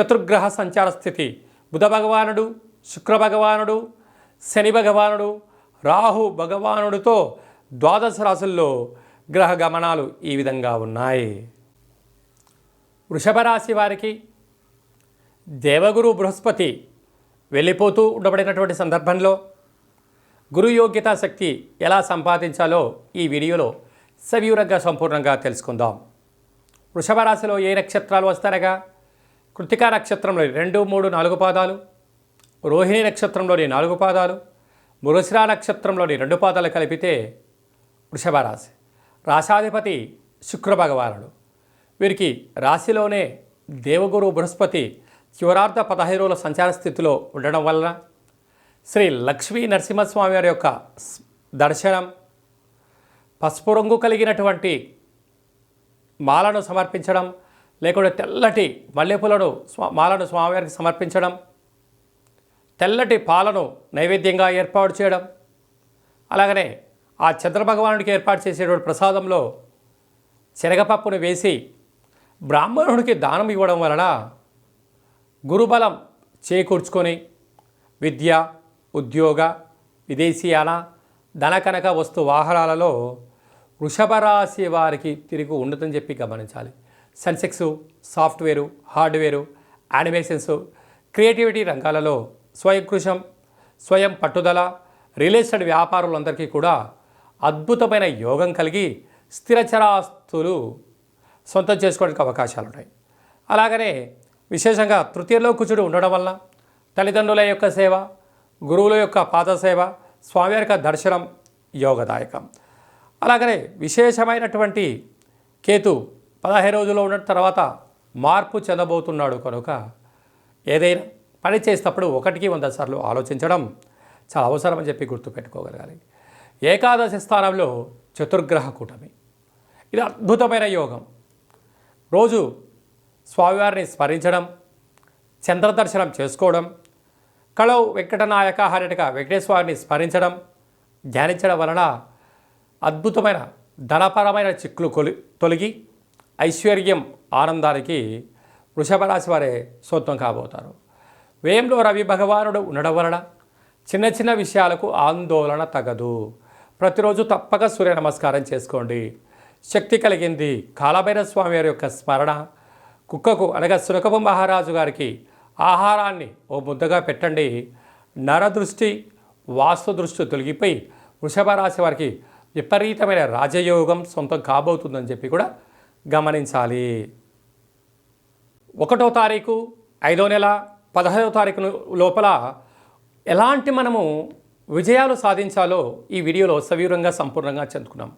చతుర్గ్రహ సంచార స్థితి. బుధ భగవానుడు శుక్ర భగవానుడు శని భగవానుడు రాహు భగవానుడితో ద్వాదశ రాశుల్లో గ్రహ గమనాలు ఈ విధంగా ఉన్నాయి. వృషభ రాశి వారికి దేవగురు బృహస్పతి వెళ్ళిపోతూ ఉండబడినటువంటి సందర్భంలో గురు యోగ్యతా శక్తి ఎలా సంపాదించాలో ఈ వీడియోలో సవివరంగా సంపూర్ణంగా తెలుసుకుందాం. వృషభ రాశిలో ఏ నక్షత్రాలు వస్తారగా? కృతికా నక్షత్రంలోని రెండు మూడు నాలుగు పాదాలు రోహిణి నక్షత్రంలోని నాలుగు పాదాలు మృగశిరా నక్షత్రంలోని రెండు పాదాలు కలిపితే వృషభ రాశి రాశాధిపతి శుక్ర భగవానుడు వీరికి రాశిలోనే దేవగురు బృహస్పతి చివరార్థ పదహైదు రోజుల సంచార స్థితిలో ఉండడం వలన శ్రీ లక్ష్మీ నరసింహస్వామి వారి యొక్క దర్శనం పసుపు రంగు కలిగినటువంటి మాలను సమర్పించడం లేకుంటే తెల్లటి మల్లెపూలను స్వా మాలను స్వామివారికి సమర్పించడం తెల్లటి పాలను నైవేద్యంగా ఏర్పాటు చేయడం అలాగనే ఆ చంద్రభగవానుడికి ఏర్పాటు చేసేటువంటి ప్రసాదంలో శనగపప్పును వేసి బ్రాహ్మణుడికి దానం ఇవ్వడం వలన గురుబలం చేకూర్చుకొని విద్య ఉద్యోగ విదేశీయాన ధనకనక వస్తు వాహనాలలో వృషభ రాశి వారికి తిరిగి ఉండదని చెప్పి గమనించాలి. Sensex software hardware animations creativity రంగాలలో స్వయంకృషం స్వయం పట్టుదల రిలేటెడ్ వ్యాపారులందరికీ కూడా అద్భుతమైన యోగం కలిగి స్థిరచరాస్తులు సొంతం చేసుకోవడానికి అవకాశాలు ఉన్నాయి అలాగనే విశేషంగా తృతీయలో కుచుడు ఉండడం వల్ల తల్లిదండ్రుల యొక్క సేవ గురువుల యొక్క పాద సేవ స్వామివారి యొక్క దర్శనం యోగదాయకం. అలాగనే విశేషమైనటువంటి కేతు పదహైదు రోజుల్లో ఉన్న తర్వాత మార్పు చెందబోతున్నాడు కనుక ఏదైనా పని చేసేటప్పుడు ఒకటికి వంద సార్లు ఆలోచించడం చాలా అవసరమని చెప్పి గుర్తుపెట్టుకోగలగాలి. ఏకాదశి స్థానంలో చతుర్గ్రహ కూటమి. ఇది అద్భుతమైన యోగం. రోజు స్వామివారిని స్మరించడం చంద్రదర్శనం చేసుకోవడం కళవు వెంకటనాయక హరిటక వెంకటేశ్వరిని స్మరించడం ధ్యానించడం వలన అద్భుతమైన ధనపరమైన చిక్కులు కొలి తొలగి ఐశ్వర్యం ఆనందానికి వృషభరాశి వారే సొంతం కాబోతారు. వ్యయంలో రవి భగవానుడు ఉండడం వలన చిన్న చిన్న విషయాలకు ఆందోళన తగదు. ప్రతిరోజు తప్పక సూర్య నమస్కారం చేసుకోండి. శక్తి కలిగింది కాలభైర స్వామి వారి యొక్క స్మరణ కుక్కకు అనగా సునకపు మహారాజు గారికి ఆహారాన్ని ఓ ముద్దగా పెట్టండి. నరదృష్టి వాస్తు దృష్టి తొలగిపోయి వృషభ రాశి వారికి విపరీతమైన రాజయోగం సొంతం కాబోతుందని చెప్పి కూడా గమనించాలి. ఒకటో తారీఖు ఐదో నెల పదహైదో తారీఖు లోపల ఎలాంటి మనము విజయాలు సాధించాలో ఈ వీడియోలో సవివరంగా సంపూర్ణంగా చెందుకున్నాం.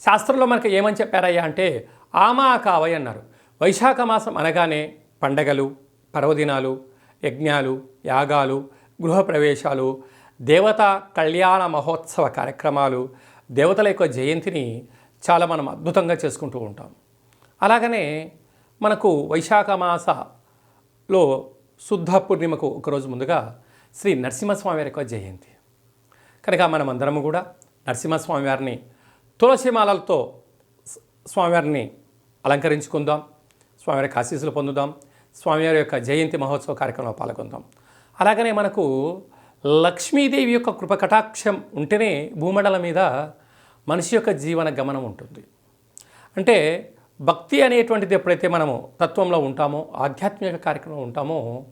శాస్త్రంలో మనకు ఏమని చెప్పారయ్యా అంటే ఆమా కావయ్య అన్నారు. వైశాఖ మాసం అనగానే పండగలు పర్వదినాలు యజ్ఞాలు యాగాలు గృహప్రవేశాలు దేవత కళ్యాణ మహోత్సవ కార్యక్రమాలు దేవతల యొక్క జయంతిని చాలా మనం అద్భుతంగా చేసుకుంటూ ఉంటాం. అలాగనే మనకు వైశాఖ మాసలో శుద్ధ పూర్ణిమకు ఒకరోజు ముందుగా శ్రీ నరసింహస్వామి వారి యొక్క జయంతి. కనుక మనమందరము కూడా నరసింహస్వామి వారిని తులసిమాలలతో స్వామివారిని అలంకరించుకుందాం స్వామివారికి ఆశీస్సులు పొందుదాం స్వామివారి యొక్క జయంతి మహోత్సవ కార్యక్రమంలో పాల్గొందాం. అలాగనే మనకు లక్ష్మీదేవి యొక్క కృపకటాక్షం ఉంటేనే భూమండలం మీద మనిషి యొక్క జీవన గమనం ఉంటుంది. అంటే భక్తి అనేటువంటిది ఎప్పుడైతే మనము తత్వంలో ఉంటామో ఆధ్యాత్మిక కార్యక్రమంలో ఉంటామో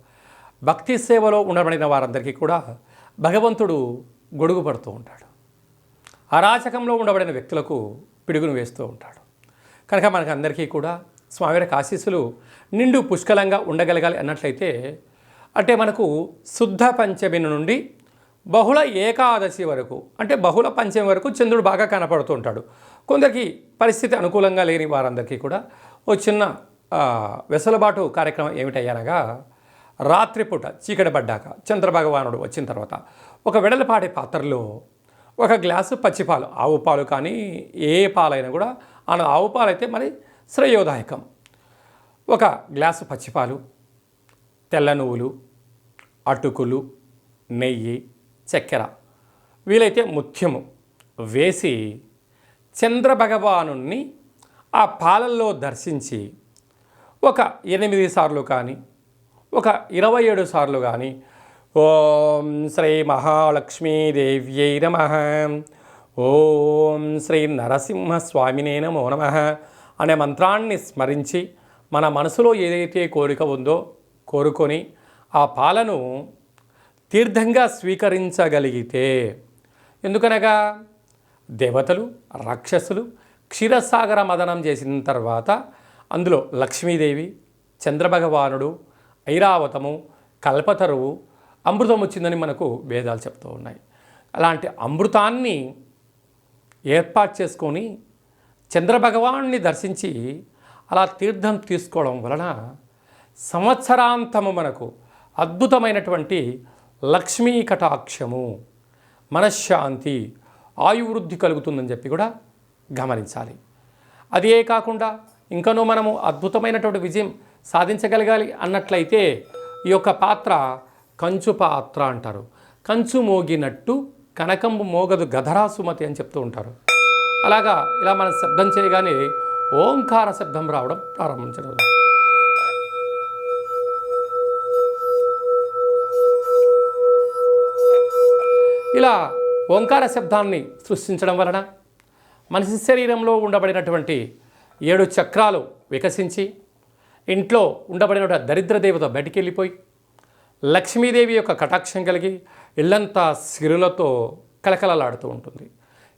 భక్తి సేవలో ఉండబడిన వారందరికీ కూడా భగవంతుడు గొడుగు పడుతూ ఉంటాడు. అరాచకంలో ఉండబడిన వ్యక్తులకు పిడుగును వేస్తూ ఉంటాడు. కనుక మనకు అందరికీ కూడా స్వామివారికి ఆశీస్సులు నిండు పుష్కలంగా ఉండగలగాలి అన్నట్లయితే అంటే మనకు శుద్ధ పంచమి నుండి బహుళ ఏకాదశి వరకు అంటే బహుళ పంచమి వరకు చంద్రుడు బాగా కనపడుతూ ఉంటాడు కొందరికి పరిస్థితి అనుకూలంగా లేని వారందరికీ కూడా ఓ చిన్న వెసులుబాటు కార్యక్రమం ఏమిటయ్యనగా రాత్రిపూట చీకటి పడ్డాక చంద్రభగవానుడు వచ్చిన తర్వాత ఒక వెడలపాటి పాత్రలో ఒక గ్లాసు పచ్చిపాలు ఆవు పాలు కానీ ఏ పాలైనా కూడా ఆ ఆవు పాలు అయితే మరి శ్రేయోదాయకం. ఒక గ్లాసు పచ్చిపాలు తెల్ల నువ్వులు అటుకులు నెయ్యి చక్కెర. వీలైతే ముత్యము. వేసి చంద్రభగవానుణ్ణి ఆ పాలల్లో దర్శించి ఒక ఎనిమిది సార్లు కానీ ఒక ఇరవై ఏడు సార్లు కానీ ఓం శ్రీ మహాలక్ష్మీదేవ్యై నమ. ఓం శ్రీ నరసింహస్వామినే నమో నమ అనే మంత్రాన్ని స్మరించి మన మనసులో ఏదైతే కోరిక ఉందో కోరుకొని ఆ పాలను తీర్థంగా స్వీకరించగలిగితే ఎందుకనగా దేవతలు రాక్షసులు క్షీరసాగర మదనం చేసిన తర్వాత అందులో లక్ష్మీదేవి చంద్రభగవానుడు ఐరావతము కల్పతరువు అమృతం వచ్చిందని మనకు వేదాలు చెప్తూ ఉన్నాయి. అలాంటి అమృతాన్ని ఏర్పాటు చేసుకొని చంద్రభగవాన్ని దర్శించి అలా తీర్థం తీసుకోవడం వలన సంవత్సరాంతము మనకు అద్భుతమైనటువంటి లక్ష్మీ కటాక్షము మనశ్శాంతి ఆయువృద్ధి కలుగుతుందని చెప్పి కూడా గమనించాలి. అదే కాకుండా ఇంకనూ మనము అద్భుతమైనటువంటి విజయం సాధించగలగాలి అన్నట్లయితే ఈ యొక్క పాత్ర కంచు పాత్ర అంటారు. కంచు మోగినట్టు కనకంబు మోగదు గధరా సుమతి అని చెప్తూ ఉంటారు. అలాగా ఇలా మనం శబ్దం చేయగానే ఓంకార శబ్దం రావడం ప్రారంభించడం ఇలా ఓంకార శబ్దాన్ని సృష్టించడం వలన మనిషి శరీరంలో ఉండబడినటువంటి ఏడు చక్రాలు వికసించి ఇంట్లో ఉండబడిన దరిద్ర దేవత బయటికి వెళ్ళిపోయి లక్ష్మీదేవి యొక్క కటాక్షం కలిగి ఇల్లంతా సిరులతో కలకలలాడుతూ ఉంటుంది.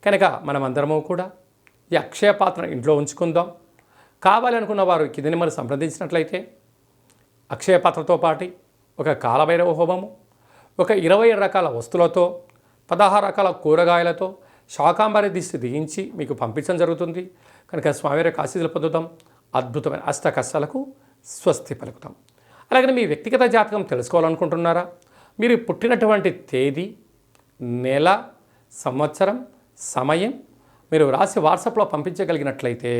కనుక మనమందరము కూడా ఈ అక్షయ పాత్రను ఇంట్లో ఉంచుకుందాం. కావాలనుకున్న వారు కిందని మనం సంప్రదించినట్లయితే అక్షయ పాత్రతో పాటు ఒక కాలభైరవ హోమము ఒక ఇరవై రకాల వస్తువులతో పదహారు రకాల కూరగాయలతో శాకాంబరి దిష్టి దిగించి మీకు పంపించడం జరుగుతుంది. కనుక స్వామి ఆశీస్సులు పొందుతాం. అద్భుతమైన అష్ట కష్టాలకు స్వస్తి పలుకుతాం. అలాగే మీ వ్యక్తిగత జాతకం తెలుసుకోవాలనుకుంటున్నారా? మీరు పుట్టినటువంటి తేదీ నెల సంవత్సరం సమయం మీరు రాసి వాట్సాప్లో పంపించగలిగినట్లయితే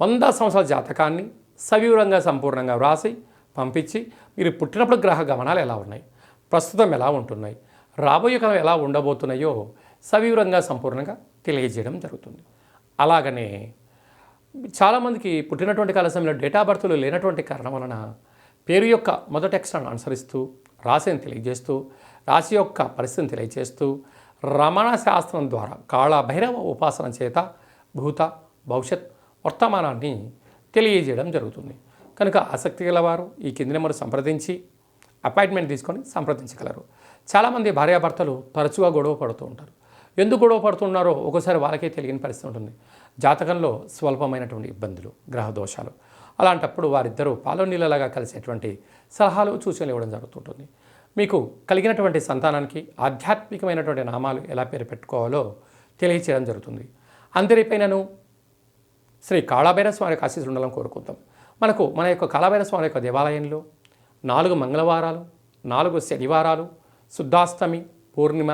వంద సంవత్సరాల జాతకాన్ని సవివరంగా సంపూర్ణంగా వ్రాసి పంపించి మీరు పుట్టినప్పుడు గ్రహ గమనాలు ఎలా ఉన్నాయి? ప్రస్తుతం ఎలా ఉంటున్నాయి? రాబోయే కాలం ఎలా ఉండబోతున్నాయో సవివరంగా సంపూర్ణంగా తెలియజేయడం జరుగుతుంది. అలాగనే చాలామందికి పుట్టినటువంటి కాల సమయంలో డేటా బర్త్లు లేనటువంటి కారణం వలన పేరు యొక్క మొదటి అక్షరాన్ని అనుసరిస్తూ రాశిని తెలియజేస్తూ రాశి యొక్క పరిస్థితిని తెలియజేస్తూ రమణ శాస్త్రం ద్వారా కాళభైరవ ఉపాసన చేత భూత భవిష్యత్ వర్తమానాన్ని తెలియజేయడం జరుగుతుంది. కనుక ఆసక్తి గలవారు ఈ కింది నెంబర్ సంప్రదించి అపాయింట్మెంట్ తీసుకొని సంప్రదించగలరు. చాలామంది భార్యాభర్తలు తరచుగా గొడవ పడుతూ ఉంటారు. ఎందుకు గొడవ పడుతున్నారో ఒకసారి వాళ్ళకే తెలియని పరిస్థితి ఉంటుంది. జాతకంలో స్వల్పమైనటువంటి ఇబ్బందులు గ్రహ దోషాలు. అలాంటప్పుడు వారిద్దరూ పాలో నీళ్ళలాగా కలిసేటువంటి సలహాలు సూచనలు ఇవ్వడం జరుగుతుంటుంది. మీకు కలిగినటువంటి సంతానానికి ఆధ్యాత్మికమైనటువంటి నామాలు ఎలా పేరు పెట్టుకోవాలో తెలియచేయడం జరుగుతుంది. అందరిపైనను శ్రీ కాళాభైర స్వామి యొక్క ఆశీస్సులు ఉండాలని కోరుకుందాం. మనకు మన యొక్క కాళాభైర స్వామి యొక్క దేవాలయంలో నాలుగు మంగళవారాలు నాలుగు శనివారాలు శుద్ధాష్టమి పూర్ణిమ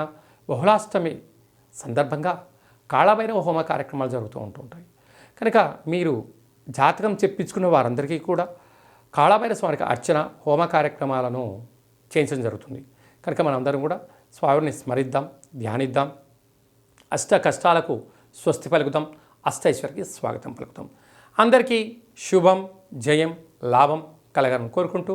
బహుళాష్టమి సందర్భంగా కాళభైరవ హోమ కార్యక్రమాలు జరుగుతూ ఉంటుంటాయి కనుక మీరు జాతకం చెప్పించుకున్న వారందరికీ కూడా కాళభైర స్వామికి అర్చన హోమ కార్యక్రమాలను చేయించడం జరుగుతుంది. కనుక మనందరం కూడా స్వామిని స్మరిద్దాం ధ్యానిద్దాం. అష్ట కష్టాలకు స్వస్తి పలుకుదాం అష్టైశ్వర్యకి స్వాగతం పలుకుతాం. అందరికీ శుభం జయం లాభం కలగాలని కోరుకుంటూ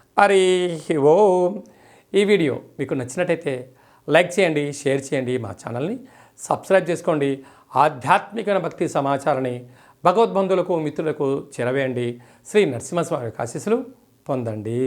హరి ఓ ఈ వీడియో మీకు నచ్చినట్టయితే లైక్ చేయండి షేర్ చేయండి మా ఛానల్ని సబ్స్క్రైబ్ చేసుకోండి. ఆధ్యాత్మిక భక్తి సమాచారాన్ని భగవద్బంధువులకు మిత్రులకు చేరవేయండి. శ్రీ నరసింహస్వామి ఆశీస్సులు పొందండి.